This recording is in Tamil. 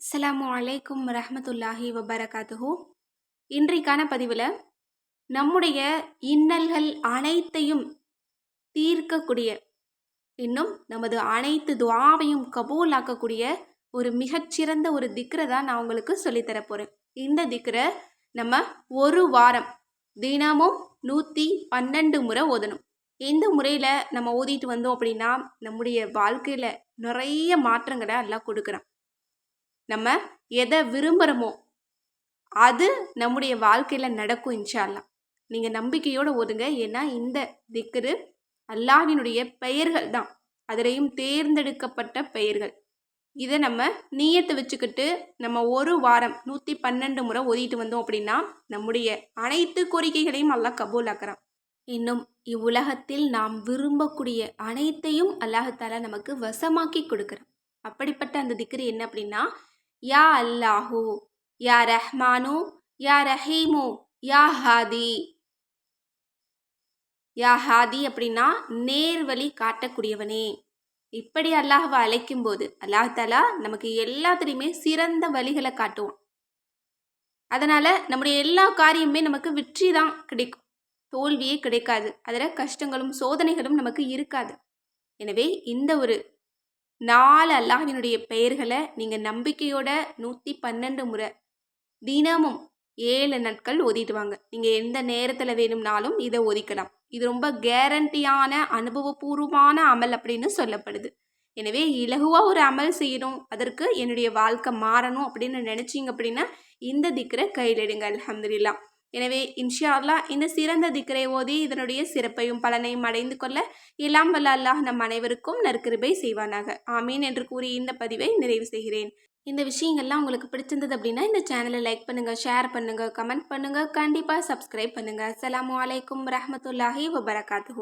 அஸ்லாம் அலைக்கும் ரஹமத்துல்லாஹி வபரகாத்துஹூ. இன்றைக்கான பதிவில் நம்முடைய இன்னல்கள் அனைத்தையும் தீர்க்கக்கூடிய இன்னும் நமது அனைத்து துவாவையும் கபூலாக்கக்கூடிய ஒரு மிகச்சிறந்த ஒரு திக்ரை தான் நான் உங்களுக்கு சொல்லித்தரப்போகிறேன் இந்த திக்ரை நம்ம ஒரு வாரம் தினமும் நூற்றி பன்னெண்டு முறை ஓதணும். இந்த முறையில் நம்ம ஓதிட்டு வந்தோம் அப்படின்னா நம்முடைய வாழ்க்கையில் நிறைய மாற்றங்களை எல்லாம் கொடுக்குறான். நம்ம எதை விரும்புகிறோமோ அது நம்முடைய வாழ்க்கையில் நடக்கும் இன்ஷால்லாம் நீங்கள் நம்பிக்கையோடு ஓதுங்க. ஏன்னா இந்த திக்ரு அல்லாஹினுடைய பெயர்கள் தான். அதிலையும் தேர்ந்தெடுக்கப்பட்ட பெயர்கள். இதை நம்ம நீயத்தை வச்சுக்கிட்டு நம்ம ஒரு வாரம் நூற்றி பன்னெண்டு முறை ஓதிட்டு வந்தோம் அப்படின்னா நம்முடைய அனைத்து கோரிக்கைகளையும் அல்லாஹ் கபூலாக்குறான். இன்னும் இவ்வுலகத்தில் நாம் விரும்பக்கூடிய அனைத்தையும் அல்லாஹால நமக்கு வசமாக்கி கொடுக்குறான். அப்படிப்பட்ட அந்த திக்ரு என்ன அப்படின்னா யா அல்லாஹு யா ரஹ்மானு யா ரஹீமு யா ஹாதி. யா ஹாதி அப்படின்னா நேர்வழி காட்டக்கூடியவனே. இப்படி அல்லாஹுவை அழைக்கும் போது அல்லாஹாலா நமக்கு எல்லாத்துலேயுமே சிறந்த வழிகளை காட்டுவான். அதனால் நம்முடைய எல்லா காரியமுமே நமக்கு வெற்றி தான் கிடைக்கும். தோல்வியே கிடைக்காது. அதில் கஷ்டங்களும் சோதனைகளும் நமக்கு இருக்காது. எனவே இந்த ஒரு நாலு அல்லாஹினுடைய பெயர்களை நீங்கள் நம்பிக்கையோட நூற்றி பன்னெண்டு முறை தினமும் ஏழு நாட்கள் ஓதிட்டு வாங்க நீங்கள் எந்த நேரத்தில் வேணும்னாலும் இதை ஒதிக்கலாம். இது ரொம்ப கேரண்டியான அனுபவபூர்வமான அமல் அப்படின்னு சொல்லப்படுது. எனவே இலகுவாக ஒரு அமல் செய்யணும் அதற்கு என்னுடைய வாழ்க்கை மாறணும் அப்படின்னு நினச்சிங்க அப்படின்னா இந்த திக்கரை கையிலிடுங்க அலமதுல்லா எனவே இன்ஷா இந்த சிறந்த திக்கரை ஓதி இதனுடைய சிறப்பையும் பலனையும் அடைந்து கொள்ள எல்லாம் வல்ல அல்லாஹ் நம் அனைவருக்கும் நற்கிருபை செய்வானாக. ஆமீன் என்று கூறி இந்த பதிவை நிறைவு செய்கிறேன். இந்த விஷயங்கள்லாம் உங்களுக்கு பிடிச்சிருந்தது அப்படின்னா இந்த சேனலை லைக் பண்ணுங்கள் ஷேர் பண்ணுங்கள் கமெண்ட் பண்ணுங்கள் கண்டிப்பாக சப்ஸ்கிரைப் பண்ணுங்கள் அஸ்லாம் வலைக்கம் ரஹமத்துல்லாஹி வபரகாத்து